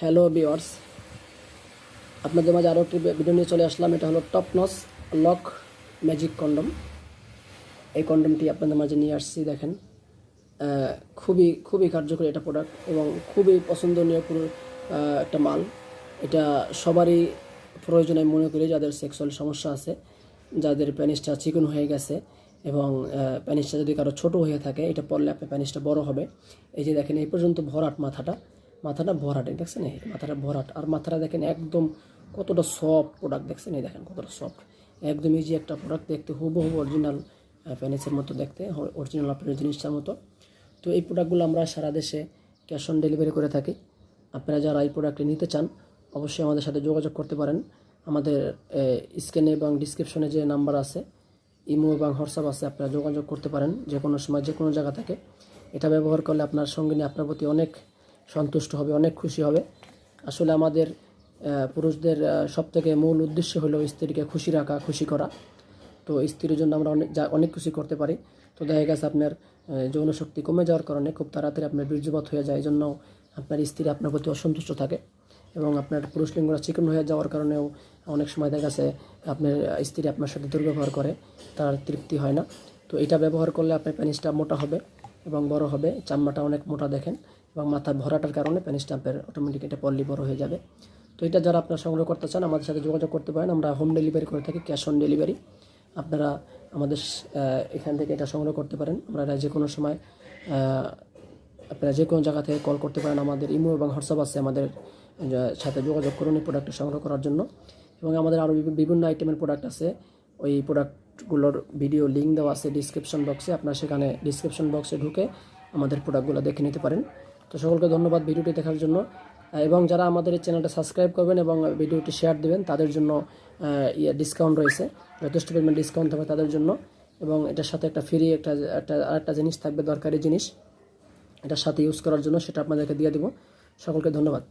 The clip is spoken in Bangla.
হ্যালো বিওয়ার্স আপনাদের মাঝে আরও একটি ভিডিও নিয়ে চলে আসলাম। এটা হলো টপ নস লক ম্যাজিক কন্ডম এই কন্ডমটি আপনাদের মাঝে নিয়ে আসছি, দেখেন। খুবই খুবই কার্যকরী এটা প্রোডাক্ট এবং খুবই পছন্দনীয় পুরো একটা মাল। এটা সবারই প্রয়োজনে মনে করি যাদের সেক্সুয়াল সমস্যা আছে, যাদের প্যানিসটা চিকন হয়ে গেছে এবং প্যানিসটা যদি কারও ছোট হয়ে থাকে, এটা পরলে আপনার প্যানিসটা বড় হবে। এই যে দেখেন, এই পর্যন্ত ভরাট মাথাটা। মাথাটা ভরাট, দেখছেন? এই মাথাটা ভরাট। আর মাথাটা দেখেন একদম কতটা সফট প্রোডাক্ট দেখছেন? এই দেখেন কতটা সফট একদম ইজি একটা প্রোডাক্ট দেখতে, হুবহু অরিজিনাল প্যানিসের মতো দেখতে অরিজিনাল আপনার জিনিসটার মতো। তো এই প্রোডাক্টগুলো আমরা সারা দেশে ক্যাশ অন ডেলিভারি করে থাকি। আপনারা যারা এই প্রোডাক্টটি নিতে চান, অবশ্যই আমাদের সাথে যোগাযোগ করতে পারেন। আমাদের স্ক্যানে এবং ডিসক্রিপশনে যে নাম্বার আছে, ইমো এবং হোয়াটসঅ্যাপ আছে, আপনারা যোগাযোগ করতে পারেন। যে কোনো সময় যে কোনো জায়গা থেকে। এটা ব্যবহার করলে আপনার সঙ্গিনী আপনার প্রতি অনেক সন্তুষ্ট হবে, অনেক খুশি হবে। আসলে আমাদের পুরুষদের সব থেকে মূল উদ্দেশ্য হলো স্ত্রীকে খুশি রাখা, খুশি করা। তো স্ত্রীর জন্য আমরা অনেক, যা, অনেক কিছু করতে পারি। তো দেখা গেছে আপনার যৌন শক্তি কমে যাওয়ার কারণে খুব তাড়াতাড়ি আপনার বীর্যপাত হয়ে যায়। এই জন্য আপনার স্ত্রী আপনার প্রতি অসন্তুষ্ট থাকে এবং আপনার পুরুষ লিঙ্গরা চিকন হয়ে যাওয়ার কারণেও অনেক সময় দেখা গেছে আপনার স্ত্রী আপনার সাথে দুর্ব্যবহার করে, তার তৃপ্তি হয় না। তো এটা ব্যবহার করলে আপনার প্যানিসটা মোটা হবে এবং বড় হবে। চামড়াটা অনেক মোটা দেখেন। এবং মাথা ভরাটার কারণে প্যানিসটা আপনার অটোমেটিক এটা পল্লি বড় হয়ে যাবে। তো এটা যারা আপনারা সংগ্রহ করতে চান, আমাদের সাথে যোগাযোগ করতে পারেন। আমরা হোম ডেলিভারি করে থাকি ক্যাশ অন ডেলিভারি আপনারা আমাদের এখান থেকে এটা সংগ্রহ করতে পারেন। আপনারা যে কোনো সময় আপনারা যে কোনো জায়গা থেকে কল করতে পারেন আমাদের ইমো এবং হোয়াটসঅ্যাপ আছে আমাদের সাথে যোগাযোগ করুন এই প্রোডাক্টটা সংগ্রহ করার জন্য। এবং আমাদের আরও বিভিন্ন আইটেমের প্রোডাক্ট আছে। ওই প্রোডাক্টগুলোর ভিডিও লিঙ্ক দেওয়া আছে ডিসক্রিপশন বক্সে আপনারা সেখানে ডিসক্রিপশন বক্সে ঢুকে আমাদের প্রোডাক্টগুলো দেখে নিতে পারেন। তো সকলকে ধন্যবাদ ভিডিওটি দেখার জন্য। এবং যারা আমাদের এই চ্যানেলটা সাবস্ক্রাইব করবেন এবং ভিডিওটি শেয়ার দেবেন, তাদের জন্য ইয়ে ডিসকাউন্ট রয়েছে। যথেষ্ট পরিমাণ ডিসকাউন্ট থাকবে তাদের জন্য। এবং এটার সাথে একটা ফ্রি একটা একটা, আরেকটা জিনিস থাকবে, দরকারি জিনিস। এটার সাথে ইউজ করার জন্য সেটা আপনাদেরকে দিয়ে দেবো। সকলকে ধন্যবাদ।